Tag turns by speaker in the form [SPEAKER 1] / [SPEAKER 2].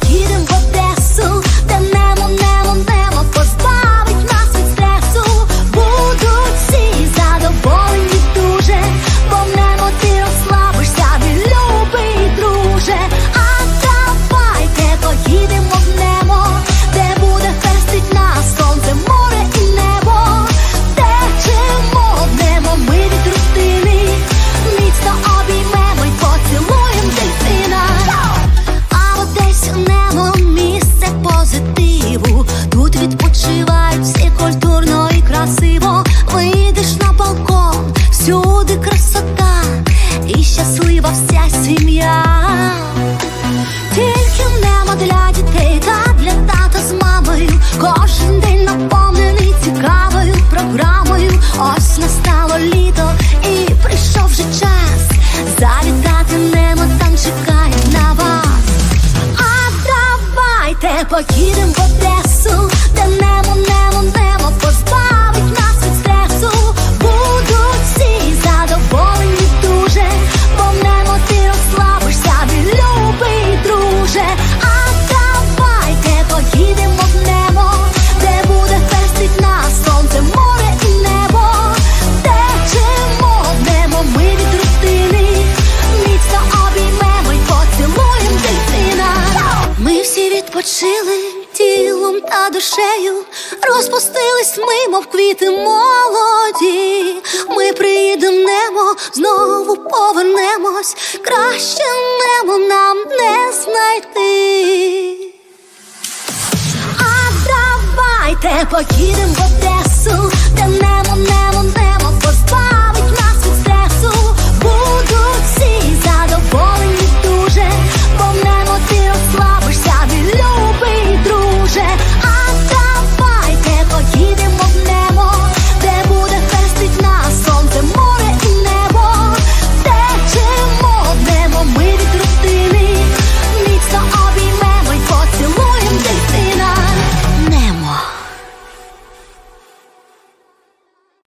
[SPEAKER 1] поїдем в Одесу, всюди красота і щаслива вся сім'я. Тільки нема для дітей та для тата з мамою. Кожен день наповнений цікавою програмою. Ось настало літо і прийшов вже час. Завітати немо там чекають на вас. А давайте поїдем відпочили тілом та душею, розпустились ми, мов квіти молоді. Ми приїдемо, знову повернемось, краще небо нам не знайти. А давайте поїдем в Одесу, де немо, немо,